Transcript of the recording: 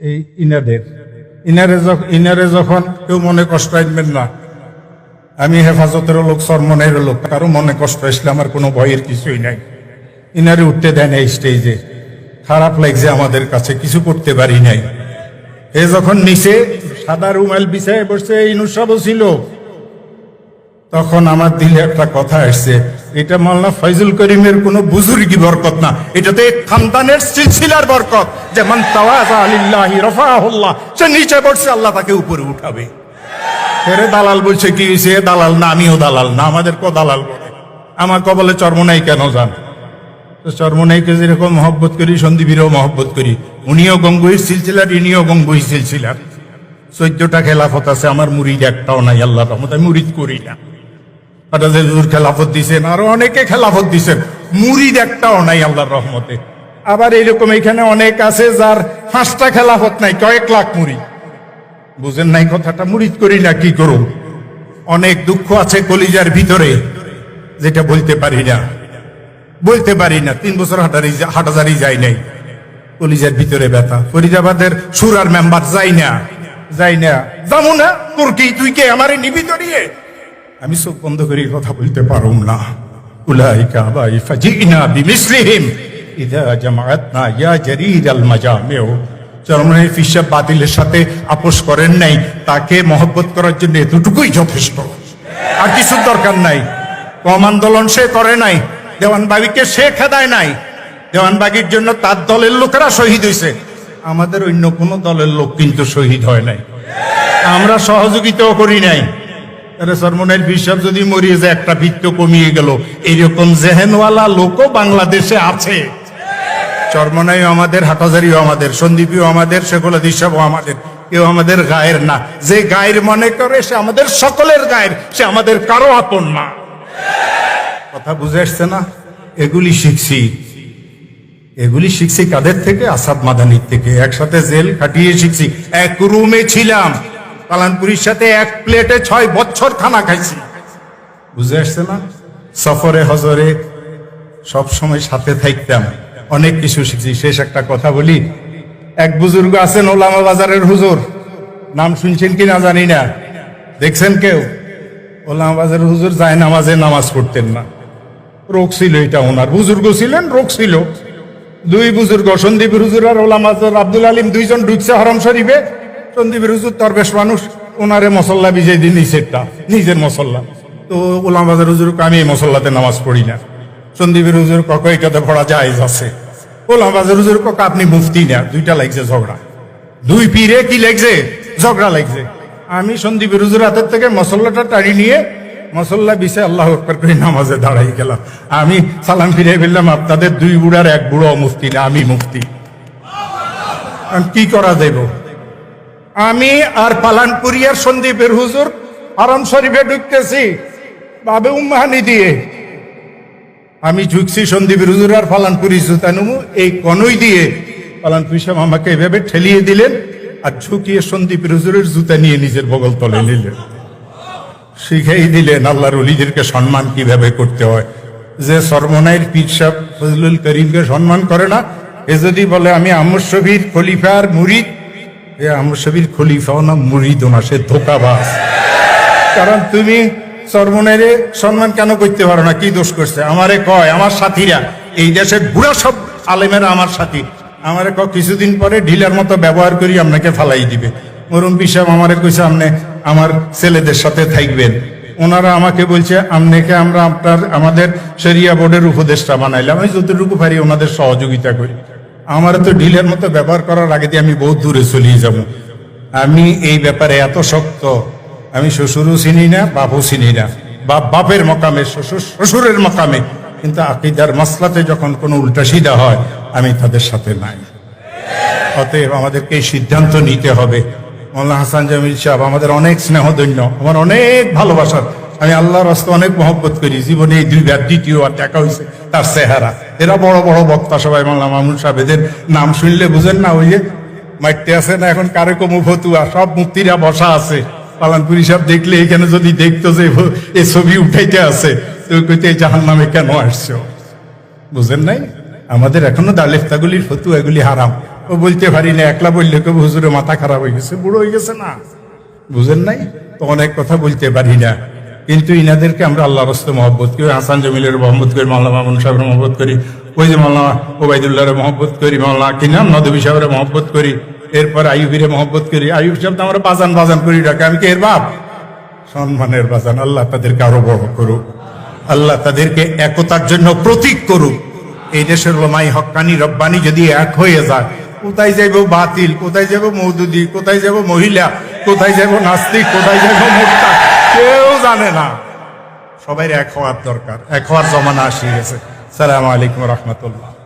এই ইনাদের। ইনারে যখন ইনারে যখন কেউ মনে কষ্ট আনবেন না, আমি হেফাজতেরও লোক সরমনের লোক, কারও মনে কষ্ট আসলে আমার কোনো ভয়ের কিছুই নাই। ইনারে উঠতে দেয় না এই স্টেজে খারাপ লাগছে আমাদের কাছে, কিছু করতে পারি নাই। এ যখন নিচে সাদা রুমাল বিছায় বসে ইনুসাবও ছিল তখন আমার দিলে একটা কথা আসছে, এটা মাল্লা ফয়জুল করিমের কোনো বুজুর্গি বরকত না। এটাতে খানদানের সিলসিলার বরকত যেমন রফাহুল্লাহ, সে নিচে বসছে আল্লাহ তাকে উপরে উঠাবে। ফেরে দালাল বলছে, কি হয়েছে দালাল না, আমিও দালাল না, আমাদের কো দালাল বলে? আমার কবলে চর্মনাই কেন তো চর্মনাইকে যেরকম মহব্বত করি, সন্দীপীরও মহব্বত করি। উনিও গঙ্গুই সিলসিলার, ইনিও গঙ্গুই সিলসিলার। চোদ্দটা খেলাফত আছে, আমার মুরিদ একটাও নাই আল্লাহ রহমত আমি মুরিদ করি না। খেলাফত দিছেন, আরও অনেকে খেলাফত দিছেন। মুরিদ একটাও নাই আল্লাহর রহমতে। আবার এরকম এখানে অনেক আছে যার পাঁচটা খেলাফত নাই, কয়েক লাখ মুড়ি বুঝেন নাই কথাটা, মুরিদ করি না, কি করুন অনেক দুঃখ আছে কলিজার ভিতরে, যেটা বলতে পারি না। বলতে পারি না, তিন বছর হাটারি হাটাজারি যাই নাই। কলিজার ভিতরে ব্যথা। ফরিদাবাদের সুরার মেম্বার যাই না যাই না। যাব না, তোর কি, তুই কে আমারে নিবি দড়িয়ে আমি চোখ বন্ধ করে কথা বলতে পারুম না। উলাইকা বাই ফাজিনা বিমিসলিহিম। ইদা জামাআতনা ইয়া জারির আল মাজামিউ। চরমনের ফিসাব বাতিলের সাথে আপোষ করেন নাই, তাকে মহব্বত করার জন্য এতটুকুই যথেষ্ট। আর কিছু দরকার নাই। কম আন্দোলন সে করে নাই, দেওয়ানবাগিকে সে খেদায় নাই। দেওয়ানবাগির জন্য তার দলের লোকেরা শহীদ হয়েছে আমাদের অন্য কোনো দলের লোক কিন্তু শহীদ হয় নাই। আমরা সহযোগিতাও করি নাই। আরে সরমনের বিশ্বাস, যদি মরিয়ে যায়, একটা বৃত্ত কমিয়ে গেল। এইরকম জেহেনওয়ালা লোকও বাংলাদেশে আছে। চরমনাইও আমাদের হাটাজারিও আমাদের, সন্দীপীও আমাদের সেগুলো দিশাবও আমাদের। কেউ আমাদের গায়ের না। যে গায়ের মনে করে, সে আমাদের সকলের গায়ের, সে আমাদের কারও আপন না। কথা বুঝে আসছে না? এগুলি শিখছি। এগুলি শিখছি কাদের থেকে? আসাদ মাদানির থেকে। একসাথে জেল কাটিয়ে শিখছি। এক রুমে ছিলাম। পালানপুরির সাথে এক প্লেটে ছয় বছর খানা খাইছি। বুঝে আসছে না? সফরে, হজরে সব সময় সাথে থাকতাম। অনেক কিছু শিখছি। শেষ একটা কথা বলি। এক বুজুর্গ আছেন ওলামা বাজারের হুজুর। নাম শুনছেন কি না জানি না। দেখছেন কেউ? ওলামা বাজারের হুজুর যায় নামাজে, নামাজ পড়তেন না। রোগ ছিল এটা ওনার। বুজুর্গ ছিলেন, রোগ ছিল। দুই বুজুর্গ, সন্দীপ হুজুর আর ওলামা আব্দুল আলিম, দুইজন ঢুকছে হরম শরীফে। সন্দীপ হুজুর তরবেশ মানুষ, ওনারে মসল্লা বিজয় দিন নিষেধটা নিজের মসল্লা। তো ওলামাবাজার হুজুর আমি এই মসল্লাতে নামাজ পড়ি না। সন্দীপের হুজুর কক এটাতে পড়া যায় আছে। ওলামাবাজার হুজুর কক আপনি মুফতি না, দুইটা লাগছে ঝগড়া। দুই পীরে কি লাগছে? ঝগড়া লাগছে। আমি সন্দীপের হুজুর হাতের থেকে মসল্লাটা টানি নিয়ে মসল্লা বিছে আল্লাহ করে নামাজে দাঁড়াই গেলাম। আমি সালাম ফিরে ফেললাম, আপনাদের দুই বুড়ার এক বুড়ো মুফতি না, আমি মুফতি। কি করা যাইব? আমি আর পালানপুরিয়ার সন্দীপের হুজুর আরাম শরীফে ঢুকতেছি, বাবে উম্মাহানি দিয়ে। আমি ঝুঁকছি সন্দীপের হুজুর আর পালানপুরি সুতানুমু এই কনই দিয়ে। পালানপুরি সাহেব আমাকে এভাবে ঠেলিয়ে দিলেন আর ঝুঁকিয়ে সন্দীপের হুজুরের জুতা নিয়ে নিজের বগল তলে নিলেন। শিখাই দিলেন আল্লাহর অলিদেরকে সম্মান কীভাবে করতে হয়। যে সরমনাইয়ের পীর সাহেব ফজলুল করিমকে সম্মান করে না, এ যদি বলে আমি আমর শবীর খলিফার মুরিদ এ আমর খলিফাও না মুরিদও না সে ধোকাবাজ। কারণ তুমি সরমনাইরে সম্মান কেন করতে পারো না? কি দোষ করছে? আমারে কয়, আমার সাথীরা, এই দেশের বুড়া সব আলেমেরা আমার সাথী। আমারে ক কিছুদিন পরে ঢিলার মতো ব্যবহার করি আপনাকে ফালাই দিবে। মরুম পিসাব আমারে কইছে, আপনি আমার ছেলেদের সাথে থাকবেন। ওনারা আমাকে বলছে, আমনেকে আমরা আপনার, আমাদের শরিয়া বোর্ডের উপদেষ্টা বানাইলাম। আমি যতটুকু পারি ওনাদের সহযোগিতা করি। আমার তো ঢিলের মতো ব্যবহার করার আগে দিয়ে আমি বহু দূরে চলিয়ে যাব। আমি এই ব্যাপারে এত শক্ত, আমি শ্বশুরও চিনি না, বাপও চিনি না। বাপ বাপের মকামে, শ্বশুর শ্বশুরের মকামে। কিন্তু আকিদার মাসলাতে যখন কোনো উল্টা সিধা হয়, আমি তাদের সাথে নাই। অতএব আমাদেরকে এই সিদ্ধান্ত নিতে হবে। মোল্লা হাসান জামিল সাহেব, আমাদের অনেক স্নেহধন্য, আমার অনেক ভালোবাসার। আমি আল্লাহর রাস্তা অনেক মহব্বত করি। জীবনে এই দুইবার দ্বিতীয় আর দেখা হয়েছে, তার চেহারা। এরা বড় বড় বক্তা সবাই মোল্লা মামুন সাহেব, এদের নাম শুনলে বুঝেন না, ওই যে মাইতে আছে না, এখন কারে কমু ফতুয়া, সব মুক্তিরা বসা আছে। পালানপুরি সাহেব দেখলে এখানে যদি দেখতো যে এই ছবি উঠাইতে আছে, তো কইতে জাহান নামে কেন আসছো? বুঝেন নাই? আমাদের এখনও দালেফতাগুলির ফতু এগুলি হারাম। ও বলতে পারি না, একলা বললে কেউ হুজুরে, মাথা খারাপ হয়ে গেছে, বুড়ো হয়ে গেছে না? বুঝেন নাই? তো অনেক কথা বলতে পারি না। কিন্তু ইনাদেরকে আমরা আল্লাহ রস্তে মহব্বত করি, হাসান জমিলের মহব্বত করি মাল্লা মামুন সাহেবের মহব্বত করি, ওই যে মাল্লা ওবায়দুল্লাহর মহব্বত করি মাল্লা কিনাম নদবী সাহেবের মহব্বত করি, এরপর আইবিরে মহব্বত করি আইব সাহেব তো আমরা বাজান বাজান করি ডাকে, আমি কি এর বাপ? সম্মানের বাজান, আল্লাহ তাদেরকে আরও বড় করুক, আল্লাহ তাদেরকে একতার জন্য প্রতীক করুক। এই দেশের লোমাই হক্কানি রব্বানি যদি এক হয়ে যায়, কোথায় যাইব বাতিল, কোথায় যাব মৌদুদি, কোথায় যাব মহিলা, কোথায় যাব নাস্তিক, কোথায় যাব মুক্তা? কেউ জানে না। সবাই এক হওয়ার দরকার। এক হওয়ার জমানা আসিয়ে গেছে। সালাম আলাইকুম রহমতুল্লাহ।